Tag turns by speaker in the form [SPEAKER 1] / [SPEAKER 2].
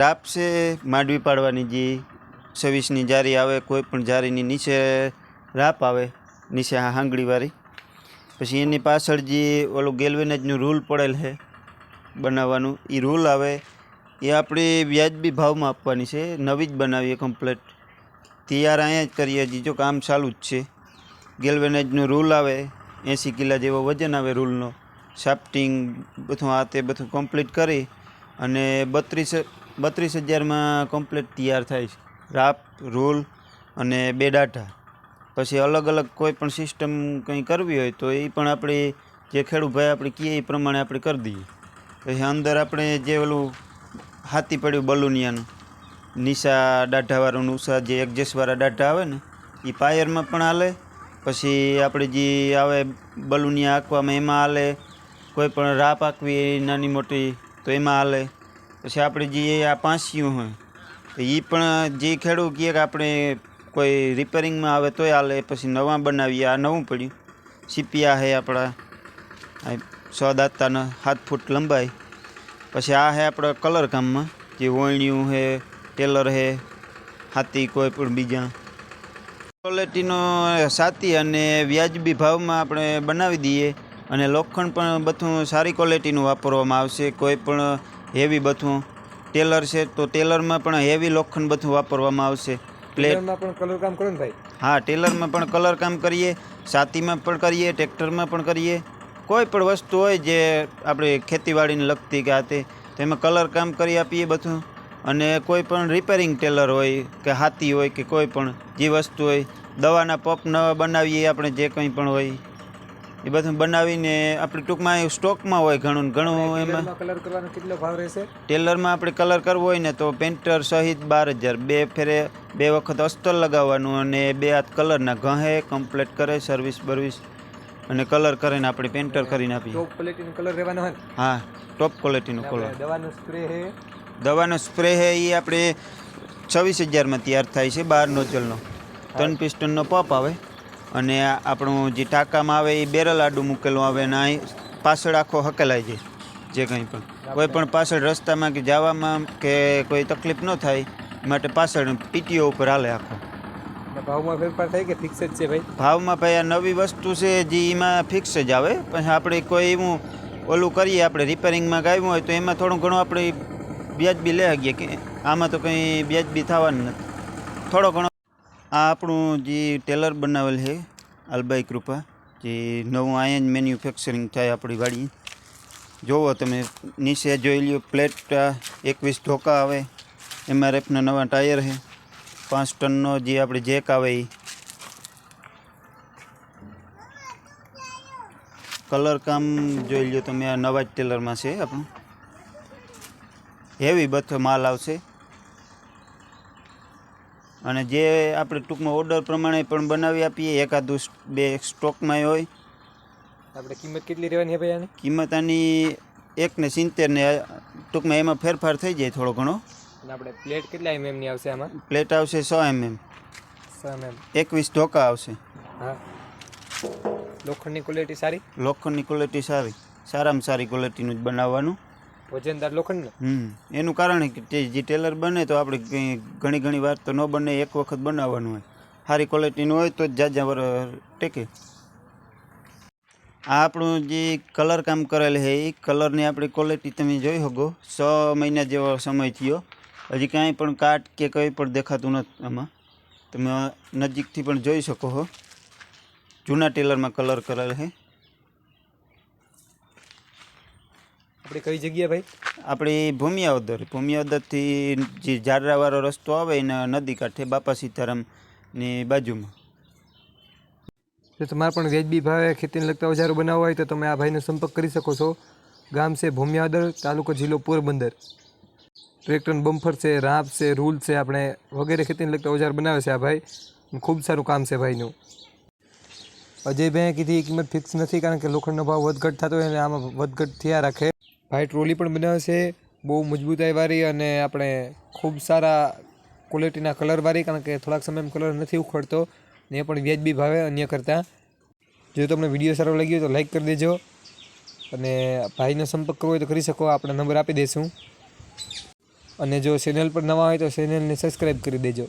[SPEAKER 1] રાપ છે, માંડવી પાડવાની જે, છવ્વીસની જારી આવે, કોઈ પણ જારીની નીચે રાપ આવે, નીચે આ હાંગળીવાળી પછી એની પાછળ જે ઓલું ગેલવેનેજનું રૂલ પડેલ છે બનાવવાનું એ રૂલ આવે. એ આપણે વ્યાજબી ભાવમાં આપવાની છે, નવી જ બનાવીએ કમ્પ્લેટ તૈયાર અહીંયા જ કરીએ જીજો કામ ચાલુ જ છે. ગેલવેનેજનો રૂલ આવે, એંસી કિલા જેવો વજન આવે રૂલનો. સાફ્ટિંગ બધું આ તે બધું કમ્પ્લીટ કરી અને બત્રીસ બત્રીસ હજારમાં કમ્પ્લીટ તૈયાર થાય છે. રાપ રોલ અને બે ડાટા. પછી અલગ અલગ કોઈ પણ સિસ્ટમ કંઈ કરવી હોય તો એ પણ આપણે જે ખેડૂતભાઈ આપણે કહીએ એ પ્રમાણે આપણે કરી દઈએ. પછી અંદર આપણે જે ઓલું હાથી પડ્યું બલુનિયાનું નિશા ડાઢાવાળું ઉષા જે એક્જેસવાળા ડાઢા આવે ને એ પાયરમાં પણ હાલે. પછી આપણે જે આવે બલુનિયા આંકવામાં એમાં હાલે. કોઈ પણ રાપ આંકવી નાની મોટી તો એમાં હાલે. પછી આપણે જે આ પાંસિયું હોય, તો એ પણ જે ખેડૂત કહે કે આપણે કોઈ રિપેરિંગમાં આવે તોય હાલે પછી નવા બનાવીએ, આ નવું પડ્યું. સીપિયા છે આપણા સો દાંતાના સાત ફૂટ લંબાઈ પછી આ છે આપણા કલર કામમાં જે વોણિયું છે ટેલર છે હાથી કોઈ પણ બીજા. ક્વોલિટીનો સાથી અને વ્યાજબી ભાવમાં આપણે બનાવી દઈએ. અને લોખંડ પણ બધું સારી ક્વોલિટીનું વાપરવામાં આવશે. કોઈ પણ હેવી બધું ટેલર છે તો ટેલરમાં પણ હેવી લોખંડ બધું વાપરવામાં આવશે.
[SPEAKER 2] પ્લેટમાં પણ કલર કામ કરો ને ભાઈ?
[SPEAKER 1] હા ટેલરમાં પણ કલર કામ કરીએ સાતીમાં પણ કરીએ ટ્રેક્ટરમાં પણ કરીએ. કોઈ પણ વસ્તુ હોય જે આપણે ખેતીવાડીને લગતી કે આ તે તેમાં કલર કામ કરી આપીએ બધું. અને કોઈ પણ રિપેરિંગ ટેલર હોય કે હાથી હોય કે કોઈ પણ જે વસ્તુ હોય દવાના પપ નવા બનાવીએ આપણે જે કંઈ પણ હોય. એ બધું બનાવીને આપણે ટૂંકમાં એ સ્ટોકમાં હોય ઘણું ને ઘણું એમાં.
[SPEAKER 2] ટેલરમાં કલર કરવાનો કેટલો ભાવ રહેશે?
[SPEAKER 1] ટેલરમાં આપણે કલર કરવો હોય ને તો પેન્ટર સહિત બાર હજાર. બે ફેરે બે વખત અસ્તર લગાવવાનું અને બે હાથ કલરના ઘહે કમ્પ્લીટ કરે સર્વિસ બર્વિસ અને કલર કરીને આપણે પેન્ટર કરીને આપીએ.
[SPEAKER 2] ટોપ ક્વોલિટીનો કલર રહેવાનો હોય
[SPEAKER 1] હા ટોપ ક્વોલિટીનો કલર
[SPEAKER 2] દવાનો સ્પ્રે હે
[SPEAKER 1] દવાનો સ્પ્રે હે એ આપણે છવ્વીસ હજારમાં તૈયાર થાય છે બાર નોઝલનો ત્રણ પિસ્ટનનો પપ આવે. અને આપણું જે ટાંકામાં આવે એ બેરલ આડું મૂકેલું આવે અને અહીં પાછળ આખો હકેલાઈ જાય જે કંઈ પણ. કોઈ પણ પાછળ રસ્તામાં કે જવામાં કે કોઈ તકલીફ ન થાય માટે પાછળ પીટીઓ ઉપર હાલે આખો.
[SPEAKER 2] ભાવમાં ફેરફાર થાય કે ફિક્સ જ છે ભાઈ?
[SPEAKER 1] ભાવમાં ભાઈ આ નવી વસ્તુ છે જે એમાં ફિક્સ જ આવે. પછી આપણે કોઈ એવું ઓલું કરીએ આપણે રિપેરિંગમાં ગાવ્યું હોય તો એમાં થોડું ઘણું આપણે વ્યાજબી લઈ શકીએ કે આમાં તો કંઈ વ્યાજબી થવાનું નથી. થોડો ઘણો આ આપણું જે ટેલર બનાવેલ છે અલબાઈ કૃપા, જે નવું આયન મેન્યુફેક્ચરિંગ થાય આપણી વાડી. જોવો તમે, નીચે જોઈ લ્યો પ્લેટ એકવીસ ધોકા આવે એમઆરએફના નવા ટાયર છે. પાંચ ટનનો જે આપણે જેક આવે એ કલર કામ જોઈ લ્યો તમે, આ નવા જ ટેલરમાં છે આપણું. હેવી બધો માલ આવશે. અને જે આપણે ટૂંકમાં ઓર્ડર પ્રમાણે પણ બનાવી આપીએ એકાદું બે સ્ટોકમાં હોય.
[SPEAKER 2] આપણે કિંમત કેટલી રહેવાની છે ભાઈ આની?
[SPEAKER 1] કિંમત આની એક ને સિત્તેર ને ટૂંકમાં એમાં ફેરફાર થઈ જાય થોડો ઘણો.
[SPEAKER 2] અને આપણે પ્લેટ કેટલા એમએમની ની આવશે આમાં?
[SPEAKER 1] પ્લેટ આવશે સો એમએમ
[SPEAKER 2] સો એમએમ
[SPEAKER 1] એકવીસ ઢોકા આવશે.
[SPEAKER 2] હા. લોખંડની ક્વોલિટી સારી?
[SPEAKER 1] લોખંડની ક્વોલિટી સારી. સારામાં સારી ક્વોલિટીનું જ બનાવવાનું.
[SPEAKER 2] વજનદાર લોખંડ
[SPEAKER 1] એનું કારણ કે જે ટેલર બને તો આપણે ઘણી ઘણી વાર તો ન બને, એક વખત બનાવવાનું હોય. સારી ક્વોલિટીનું હોય તો જ જાજા વર ટેકે. આ આપણું જે કલર કામ કરેલ છે, એ કલરની આપણી ક્વોલિટી તમે જોઈ શકો. છ મહિના જેવો સમય થયો. હજી કાંઈ પણ કાટ કે કંઈ પણ દેખાતું નથી આમાં. તમે નજીકથી પણ જોઈ શકો છો જૂના ટેલરમાં કલર કરેલ છે.
[SPEAKER 2] આપણે કઈ જગ્યાએ ભાઈ?
[SPEAKER 1] આપણી ભૂમિયાવદર ભૂમિયાવદરથી જે ઝાડરાવાળો રસ્તો આવે એના નદી કાંઠે બાપા સીતારામની બાજુમાં.
[SPEAKER 2] જો તમારે પણ વ્યાજબી ભાવે ખેતીને લગતા ઓજારો બનાવવા હોય તો તમે આ ભાઈનો સંપર્ક કરી શકો છો. ગામ છે ભૂમિયાદર તાલુકો જિલ્લો પોરબંદર. ટ્રેક્ટર બમ્ફર છે રાપ છે રૂલ છે આપણે વગેરે ખેતીને લગતા ઓજાર બનાવે છે આ ભાઈ. ખૂબ સારું કામ છે ભાઈનું. અજયભાઈએ કીધી કિંમત ફિક્સ નથી કારણ કે લોખંડનો ભાવ વધઘટ થતો હોય અને આમાં વધઘટ થયા રાખે. ભાઈ, ટ્રોલી પણ બનાવે છે. બહુ મજબૂતાઈવાળી અને આપણે ખૂબ સારા ક્વોલિટીના કલરવાળી કારણ કે થોડાક સમયમાં કલર નથી ઉખડતો. ને એ પણ વ્યાજબી ભાવે અન્ય કરતાં. જો તમને વીડિયો સારો લાગ્યો તો લાઈક કરી દેજો. અને ભાઈનો સંપર્ક કરવો હોય તો કરી શકો. આપણે નંબર આપી દઈશું. અને જો ચેનલ પર નવા હોય તો ચેનલને સબસ્ક્રાઈબ કરી દેજો.